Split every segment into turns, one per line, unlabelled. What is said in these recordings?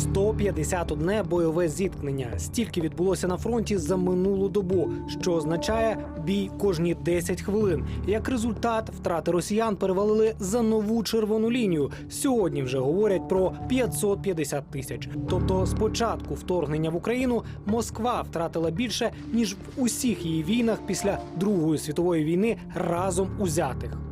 151 бойове зіткнення. Стільки відбулося на фронті за минулу добу, що означає бій кожні 10 хвилин. Як результат, втрати росіян перевалили за нову червону лінію. Сьогодні вже говорять про 550 тисяч. Тобто, з початку вторгнення в Україну Москва втратила більше ніж в усіх її війнах після Другої світової війни разом узятих.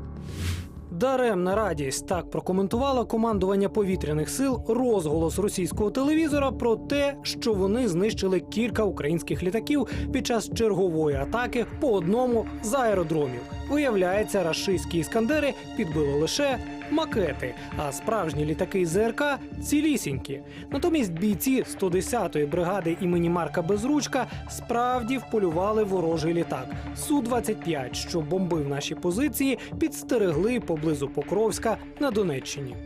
Даремна радість так прокоментувала командування повітряних сил розголос російського телевізора про те, що вони знищили кілька українських літаків під час чергової атаки по одному з аеродромів. Виявляється, рашистські іскандери підбили лише макети, а справжні літаки ЗРК цілісінькі. Натомість бійці 110-ї бригади імені Марка Безручка справді вполювали ворожий літак. Су-25, що бомбив наші позиції, підстерегли поблизу Покровська на Донеччині.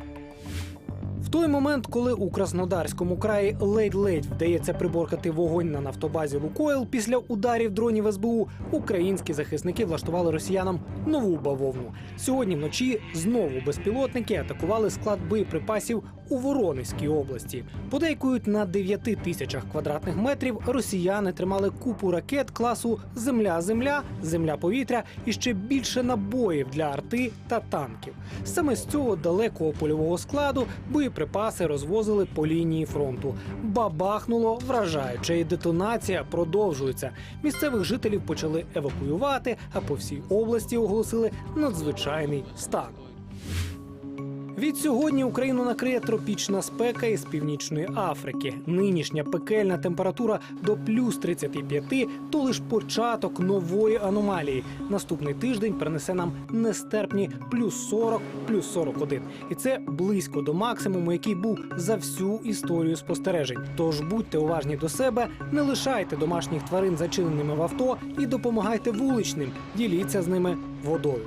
Той момент, коли у Краснодарському краї ледь-ледь вдається приборкати вогонь на нафтобазі Лукойл після ударів дронів СБУ, українські захисники влаштували росіянам нову бавовну. Сьогодні вночі знову безпілотники атакували склад боєприпасів у Воронезькій області. Подейкують на 9 тисячах квадратних метрів росіяни тримали купу ракет класу Земля-Земля, Земля-повітря і ще більше набоїв для арти та танків. Саме з цього далекого польового складу боєприпаси розвозили по лінії фронту. Бабахнуло вражаюче, і детонація продовжується. Місцевих жителів почали евакуювати, а по всій області оголосили надзвичайний стан. Від сьогодні Україну накриє тропічна спека із північної Африки. Нинішня пекельна температура до плюс 35 – то лиш початок нової аномалії. Наступний тиждень принесе нам нестерпні плюс 40, плюс 41. І це близько до максимуму, який був за всю історію спостережень. Тож будьте уважні до себе, не лишайте домашніх тварин зачиненими в авто і допомагайте вуличним. Діліться з ними водою.